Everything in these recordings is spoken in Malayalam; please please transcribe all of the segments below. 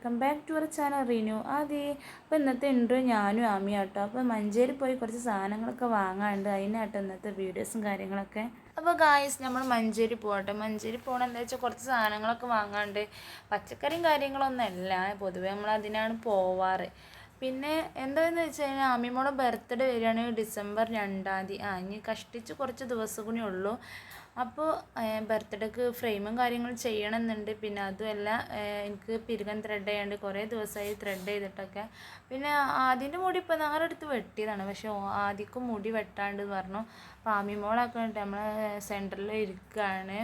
Welcome back to our channel Reenu അതെ അപ്പോൾ ഇന്നത്തെ ഇൻട്രോ ഞാനും ആമിയും കേട്ടോ അപ്പോൾ മഞ്ചേരി പോയി കുറച്ച് സാധനങ്ങളൊക്കെ വാങ്ങാണ്ട് അതിനാട്ടോ ഇന്നത്തെ വീഡിയോസും കാര്യങ്ങളൊക്കെ. അപ്പോൾ ഗായസ് നമ്മൾ മഞ്ചേരി പോകട്ടെ മഞ്ചേരി പോകണം എന്താ വെച്ചാൽ കുറച്ച് സാധനങ്ങളൊക്കെ വാങ്ങാണ്ട് പച്ചക്കറിയും കാര്യങ്ങളൊന്നും അല്ല. പൊതുവേ നമ്മൾ അതിനാണ് പോവാറ്. പിന്നെ എന്താണെന്ന് വെച്ച് കഴിഞ്ഞാൽ ആമിമോളെ ബർത്ത്ഡേ വരികയാണെങ്കിൽ ഡിസംബർ രണ്ടാം തീയതി. ആ ഇനി കഷ്ടിച്ച് കുറച്ച് ദിവസം കൂടി ഉള്ളൂ. അപ്പോൾ ബർത്ത്ഡേക്ക് ഫ്രെയിമും കാര്യങ്ങളും ചെയ്യണമെന്നുണ്ട്. പിന്നെ അതുമല്ല എനിക്ക് പിരുകൻ ത്രെഡ് ചെയ്യാണ്ട് കുറേ ദിവസമായി ത്രെഡ് ചെയ്തിട്ടൊക്കെ. പിന്നെ ആദ്യന്റെ മുടി ഇപ്പോൾ നാളെ എടുത്ത് വെട്ടിയതാണ്. പക്ഷേ ആദ്യക്കും മുടി വെട്ടാണ്ട് പറഞ്ഞു. അപ്പോൾ ആമിമോളൊക്കെ ഉണ്ട് നമ്മൾ സെന്ററിൽ ഇരിക്കുകയാണ്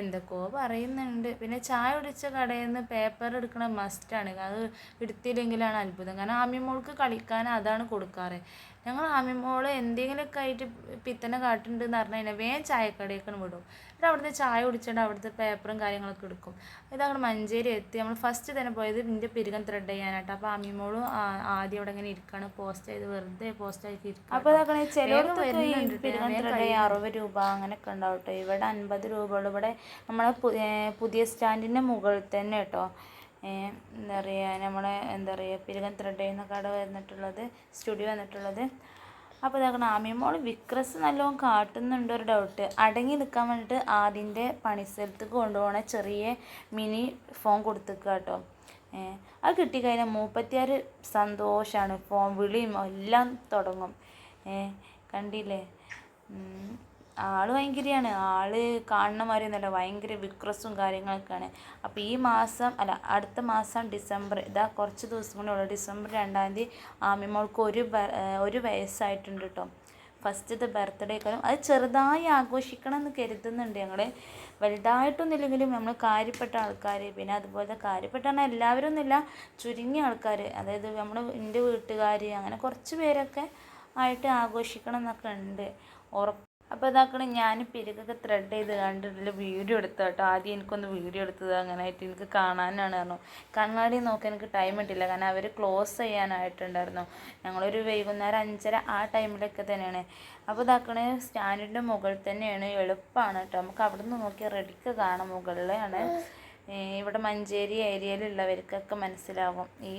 എന്തൊക്കെയോ പറയുന്നുണ്ട്. പിന്നെ ചായ കുടിച്ച കടയിൽ നിന്ന് പേപ്പർ എടുക്കണ മസ്റ്റാണ് അത് എടുത്തില്ലെങ്കിലാണ് അത്ഭുതം. കാരണം ആമിമോൾക്ക് കളിക്കാൻ അതാണ് കൊടുക്കാറ്. ഞങ്ങൾ ആമിമോൾ എന്തെങ്കിലുമൊക്കെ ആയിട്ട് പിത്തനെ കാട്ടുന്നുണ്ടെന്ന് പറഞ്ഞു കഴിഞ്ഞാൽ വേഗം ചായക്കടയൊക്കെ വിടും. എന്നിട്ട് അവിടുന്ന് ചായ കുടിച്ചിട്ട് അവിടുത്തെ പേപ്പറും കാര്യങ്ങളൊക്കെ എടുക്കും. ഇതങ്ങനെ മഞ്ചേരി എത്തി. നമ്മൾ ഫസ്റ്റ് തന്നെ പോയത് ഇതിന്റെ പിരുകൻ ത്രെഡ് ചെയ്യാനായിട്ട്. അപ്പോൾ ആമിമോളും മോളും ആദ്യം അവിടെ ഇങ്ങനെ ഇരിക്കുകയാണ് പോസ്റ്റ് ചെയ്ത് വെറുതെ പോസ്റ്റ് ആയിട്ട് ഇരിക്കും അപ്പോൾ അതൊക്കെ ചിലർക്ക് ത്രെഡ് അറുപത് രൂപ അങ്ങനെയൊക്കെ ഉണ്ടാവും ഇവിടെ അൻപത് രൂപ ഇവിടെ നമ്മളെ പുതിയ സ്റ്റാൻഡിന്റെ മുകളിൽ തന്നെ കേട്ടോ. എന്താ പറയുക നമ്മളെ എന്താ പറയുക പിരുകൻ ത്രെഡ് ചെയ്യുന്ന കട വന്നിട്ടുള്ളത് സ്റ്റുഡിയോ വന്നിട്ടുള്ളത്. അപ്പോൾ ഇതാക്കണം ആമിമോൾ വിക്രസ് നല്ലോണം കാട്ടുന്നുണ്ട് ഒരു ഡൗട്ട് അടങ്ങി നിൽക്കാൻ വേണ്ടിയിട്ട് ആദ്യന്റെ പണിസ്ഥലത്തേക്ക് കൊണ്ടുപോകണ ചെറിയ മിനി ഫോൺ കൊടുത്തേക്കുക കേട്ടോ. അത് കിട്ടിക്കഴിഞ്ഞാൽ മൂപ്പത്തിയാറ് സന്തോഷമാണ് ഫോൺ വിളിയും എല്ലാം തുടങ്ങും. കണ്ടില്ലേ? ആൾ ഭയങ്കരയാണ്. ആൾ കാണുന്ന മാതിരി ഒന്നുമല്ല. ഭയങ്കര വിക്രസും കാര്യങ്ങളൊക്കെയാണ്. അപ്പോൾ ഈ മാസം അല്ല അടുത്ത മാസം ഡിസംബർ ഇതാ കുറച്ച് ദിവസം കൂടെ ഉള്ളൂ. ഡിസംബർ രണ്ടാം തീയതി ആമിമോൾക്ക് ഒരു ഒരു വയസ്സായിട്ടുണ്ട് കേട്ടോ ഫസ്റ്റത്തെ ബർത്ത്ഡേ കാലം. അത് ചെറുതായി ആഘോഷിക്കണം എന്ന് കരുതുന്നുണ്ട് ഞങ്ങൾ വലുതായിട്ടൊന്നുമില്ലെങ്കിലും നമ്മൾ കാര്യപ്പെട്ട ആൾക്കാർ പിന്നെ അതുപോലെ കാര്യപ്പെട്ട എല്ലാവരും ഒന്നുമില്ല. ചുരുങ്ങിയ ആൾക്കാർ അതായത് നമ്മൾ എന്റെ വീട്ടുകാർ അങ്ങനെ കുറച്ച് പേരൊക്കെ ആയിട്ട് ആഘോഷിക്കണം എന്നൊക്കെ ഉണ്ട്. ഉറപ്പ് അപ്പോൾ ഇതാക്കണം ഞാൻ പെരുകൊക്കെ ത്രെഡ് ചെയ്ത് കണ്ടിട്ടില്ല വീഡിയോ എടുത്തു കേട്ടോ. ആദ്യം എനിക്കൊന്ന് വീഡിയോ എടുത്തത് അങ്ങനെ ആയിട്ട് എനിക്ക് കാണാനാണ് പറഞ്ഞു. കണ്ണാടി നോക്കാൻ എനിക്ക് ടൈം കിട്ടില്ല കാരണം അവർ ക്ലോസ് ചെയ്യാനായിട്ടുണ്ടായിരുന്നു. ഞങ്ങളൊരു വൈകുന്നേരം അഞ്ചര ആ ടൈമിലൊക്കെ തന്നെയാണ്. അപ്പോൾ ഇതാക്കണേ സ്റ്റാൻഡിന്റെ മുകളിൽ തന്നെയാണ്. എളുപ്പമാണ് കേട്ടോ. നമുക്ക് അവിടെ നിന്ന് നോക്കിയാൽ റെഡിക്ക് കാണാം മുകളിലാണ്. ഇവിടെ മഞ്ചേരി ഏരിയയിലുള്ളവർക്കൊക്കെ മനസ്സിലാവും ഈ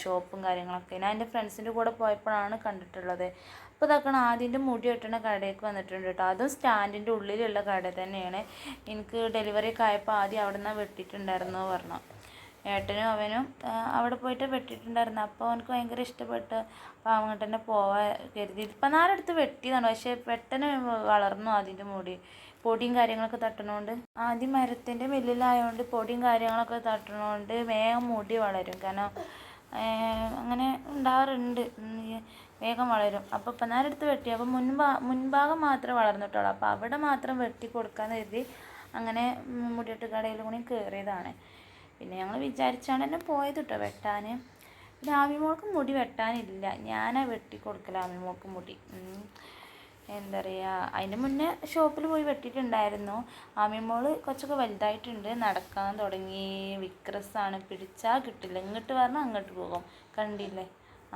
ഷോപ്പും കാര്യങ്ങളൊക്കെ. ഞാൻ എന്റെ ഫ്രണ്ട്സിന്റെ കൂടെ പോയപ്പോഴാണ് കണ്ടിട്ടുള്ളത്. അപ്പോൾ ഇതാക്കണം ആദ്യന്റെ മുടി വെട്ടണ കടയിലേക്ക് വന്നിട്ടുണ്ട് കേട്ടോ. അതും സ്റ്റാൻഡിന്റെ ഉള്ളിലുള്ള കട തന്നെയാണ്. എനിക്ക് ഡെലിവറി ഒക്കെ ആയപ്പോൾ ആദ്യം അവിടെ നിന്നാണ് വെട്ടിയിട്ടുണ്ടായിരുന്നു പറഞ്ഞു. ഏട്ടനും അവനും അവിടെ പോയിട്ട് വെട്ടിയിട്ടുണ്ടായിരുന്നു. അപ്പോൾ അവനക്ക് ഭയങ്കര ഇഷ്ടപ്പെട്ട്. അപ്പോൾ അങ്ങോട്ട് തന്നെ പോവാൻ കരുതി ഇപ്പം നാലെടുത്ത് വെട്ടിയതാണ്. പക്ഷേ പെട്ടെന്ന് വളർന്നു അതിന്റെ മുടി. പൊടിയും കാര്യങ്ങളൊക്കെ തട്ടണോണ്ട്. ആദ്യം മരത്തിന്റെ മില്ലിലായതുകൊണ്ട് പൊടിയും കാര്യങ്ങളൊക്കെ തട്ടണോണ്ട് വേഗം മുടി വളരും. കാരണം അങ്ങനെ ഉണ്ടാവാറുണ്ട്. വേഗം വളരും. അപ്പോൾ ഇപ്പം നേരെടുത്ത് വെട്ടി. അപ്പോൾ മുൻഭാ മുൻഭാഗം മാത്രം വളർന്നിട്ടുള്ളൂ. അപ്പോൾ അവിടെ മാത്രം വെട്ടി കൊടുക്കാന്ന് കരുതി അങ്ങനെ മുടിയിട്ട് കടയിൽ കൂടി കയറിയതാണ് പിന്നെ ഞങ്ങൾ വിചാരിച്ചാണ് തന്നെ പോയത് കേട്ടോ വെട്ടാൻ പിന്നെ മുടി വെട്ടാനില്ല. ഞാനാ വെട്ടി കൊടുക്കല ആമിമോൾക്ക് മുടി. എന്താ പറയുക അതിന്റെ മുന്നേ ഷോപ്പിൽ പോയി വെട്ടിയിട്ടുണ്ടായിരുന്നു. ആമിമോൾ കുറച്ചൊക്കെ വലുതായിട്ടുണ്ട് നടക്കാൻ തുടങ്ങി. വിക്രസാണ് പിടിച്ചാൽ കിട്ടില്ല. ഇങ്ങോട്ട് പറഞ്ഞാൽ അങ്ങോട്ട് പോകും. കണ്ടില്ലേ?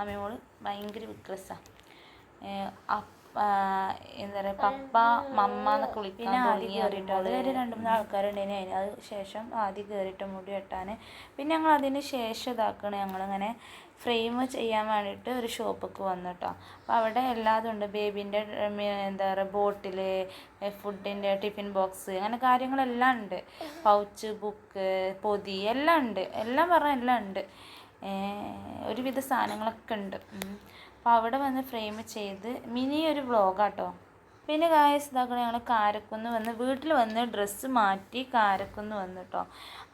ആമിമോൾ ഭയങ്കര വിക്രസാണ് എന്താ പറയുക പപ്പ മമ്മ എന്നൊക്കെ വിളിക്കാൻ തുടങ്ങി അതുവരെ രണ്ട് മൂന്ന് ആൾക്കാരുണ്ടായിന് അതിന് അത് ശേഷം ആദ്യം കയറിയിട്ട് മുടി വെട്ടാൻ പിന്നെ ഞങ്ങൾ അതിന് ശേഷം ഇതാക്കണ. ഞങ്ങളിങ്ങനെ ഫ്രെയിം ചെയ്യാൻ വേണ്ടിയിട്ട് ഒരു ഷോപ്പിക്ക് വന്നു കേട്ടോ അപ്പോൾ അവിടെ എല്ലാതും ഉണ്ട്. ബേബീന്റെ എന്താ പറയുക ബോട്ടിൽ ഫുഡിന്റെ ടിഫിൻ ബോക്സ് അങ്ങനെ കാര്യങ്ങളെല്ലാം ഉണ്ട്. പൗച്ച് ബുക്ക് പൊതി എല്ലാം ഉണ്ട്. എല്ലാം പറഞ്ഞാൽ എല്ലാം ഉണ്ട്. ഒരുവിധ സാധനങ്ങളൊക്കെ ഉണ്ട്. അപ്പോൾ അവിടെ വന്ന് ഫ്രെയിം ചെയ്ത് മിനി ഒരു വ്ളോഗാട്ടോ. പിന്നെ ഗായസ് ഇതാക്കണ ഞങ്ങൾ കാരക്കുന്ന് വന്ന് വീട്ടിൽ വന്ന് ഡ്രസ്സ് മാറ്റി കാരക്കുന്ന് വന്നു കേട്ടോ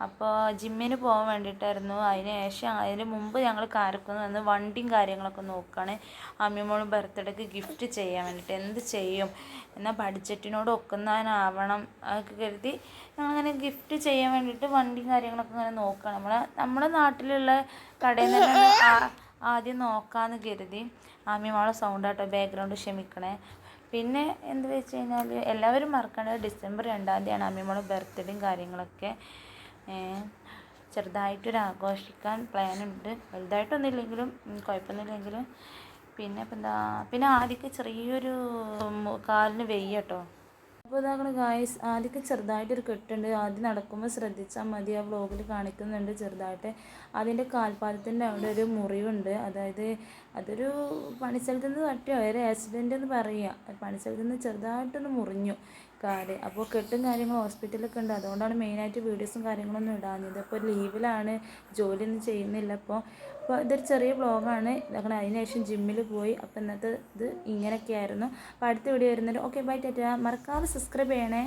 അപ്പോൾ ജിമ്മിന് പോകാൻ വേണ്ടിയിട്ടായിരുന്നു. അതിന് ശേഷം അതിന് മുമ്പ് ഞങ്ങൾ കാരക്കുന്ന് വന്ന് വണ്ടിയും കാര്യങ്ങളൊക്കെ നോക്കുകയാണ് അമ്മിമോളും ബർത്ത്ഡേക്ക് ഗിഫ്റ്റ് ചെയ്യാൻ വേണ്ടിയിട്ട്. എന്ത് ചെയ്യും? എന്നാൽ ബഡ്ജറ്റിനോട് ഒക്കുന്നവനാവണം. അതൊക്കെ കരുതി ഞങ്ങളങ്ങനെ ഗിഫ്റ്റ് ചെയ്യാൻ വേണ്ടിയിട്ട് വണ്ടിയും കാര്യങ്ങളൊക്കെ ഇങ്ങനെ നോക്കുകയാണ് നമ്മളെ നമ്മുടെ നാട്ടിലുള്ള കടയിൽ നിന്ന് ആദ്യം നോക്കാമെന്ന് കരുതി. ആമിമാളെ സൗണ്ട് ആട്ടോ ബാക്ക്ഗ്രൗണ്ട് ക്ഷമിക്കണേ. പിന്നെ എന്ത് വെച്ച് കഴിഞ്ഞാൽ എല്ലാവരും മറക്കേണ്ടത് ഡിസംബർ രണ്ടാം തീയതിയാണ് അമ്മിമോളെ ബർത്ത്ഡേയും കാര്യങ്ങളൊക്കെ. ചെറുതായിട്ടൊരു ആഘോഷിക്കാൻ പ്ലാൻ ഉണ്ട്. ഉം, കുഴപ്പമൊന്നുമില്ലെങ്കിലും. പിന്നെ ഇപ്പം എന്താ പിന്നെ ആദ്യമൊക്കെ ചെറിയൊരു കാലിന് വെയ്യ കേട്ടോ അപ്പോൾ ഇതാകണ ഗായ്സ് ആദ്യമൊക്കെ ചെറുതായിട്ടൊരു കെട്ടുണ്ട്. ആദ്യം നടക്കുമ്പോൾ ശ്രദ്ധിച്ചാൽ മതി. ആ വ്ളോഗിൽ കാണിക്കുന്നുണ്ട് ചെറുതായിട്ട്. അതിന്റെ കാൽപാദത്തിന്റെ അവിടെ ഒരു മുറിവുണ്ട്. അതായത് അതൊരു പണിസ്ഥലത്ത് നിന്ന് തട്ടിയോ? ഒരു ആക്സിഡന്റ് എന്ന് പറയുക പണിസ്ഥലത്ത് നിന്ന് ചെറുതായിട്ടൊന്ന് മുറിഞ്ഞു. കാൽ അപ്പോൾ കെട്ടും കാര്യങ്ങളും ഹോസ്പിറ്റലൊക്കെ ഉണ്ട്. അതുകൊണ്ടാണ് മെയിനായിട്ട് വീഡിയോസും കാര്യങ്ങളൊന്നും ഇടാഞ്ഞത്. അപ്പോൾ ലീവിലാണ് ജോലിയൊന്നും ചെയ്യുന്നില്ല അപ്പോൾ അപ്പോൾ ഇതൊരു ചെറിയ വ്ളോഗാണ് ഇതാക്കണം അതിനുശേഷം ജിമ്മിൽ പോയി. അപ്പോൾ ഇന്നത്തെ ഇത് ഇങ്ങനെയൊക്കെയായിരുന്നു. അപ്പോൾ അടുത്ത വീഡിയോ വരുന്നുണ്ട് ഓക്കെ ബൈ ടാറ്റ മറക്കാതെ സബ്സ്ക്രൈബ് ചെയ്യണേ.